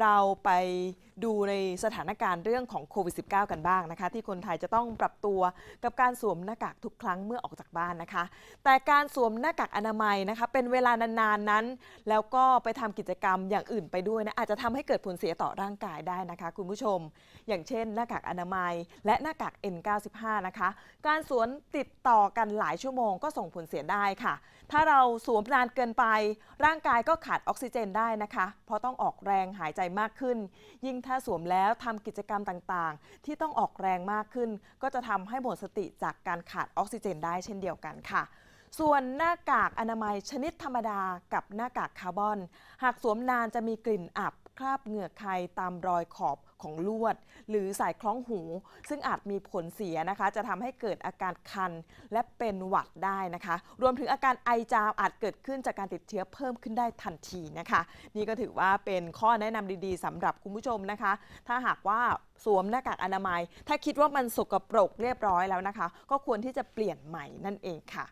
เราไป ดูในสถานการณ์เรื่องของโควิด -19 กันบ้างนะคะ ที่คนไทยจะต้องปรับตัวกับการสวมหน้ากากทุกครั้งเมื่อออกจากบ้านนะคะ แต่การสวมหน้ากากอนามัยนะคะ เป็นเวลานานๆนั้น แล้วก็ไปทำกิจกรรมอย่างอื่นไปด้วยนะอาจจะทำให้เกิดผลเสียต่อร่างกายได้นะคะ คุณผู้ชม อย่างเช่น หน้ากากอนามัย และหน้ากาก N95 นะคะ การสวมติดต่อกันหลายชั่วโมงก็ส่งผลเสียได้ค่ะ ถ้าเราสวมนานเกินไป ร่างกายก็ขาดออกซิเจนได้นะคะ เพราะต้องออกแรงหายใจมากขึ้น ยิ่งถ้าสวมแล้วทำกิจกรรมต่างๆ ที่ต้องออกแรงมากขึ้น ก็จะทำให้หมดสติจากการขาดออกซิเจนได้เช่นเดียวกันค่ะ ส่วนหน้ากากอนามัยชนิดธรรมดากับหน้ากากคาร์บอน หากสวมนานจะมีกลิ่นอับคราบเหงื่อใครตามรอยขอบของลวด หรือสายคล้องหู ซึ่งอาจมีผลเสียนะคะ จะทำให้เกิดอาการคัน และเป็นหวัดได้นะคะ รวมถึงอาการไอจามอาจเกิดขึ้นจากการติดเชื้อเพิ่มขึ้นได้ทันทีนะคะ นี่ก็ถือว่าเป็นข้อแนะนำดีๆสำหรับคุณผู้ชมนะคะ ถ้าหากว่าสวมหน้ากากอนามัย ถ้าคิดว่ามันสกปรกเรียบร้อยแล้วนะคะ ก็ควรที่จะเปลี่ยนใหม่นั่นเองค่ะ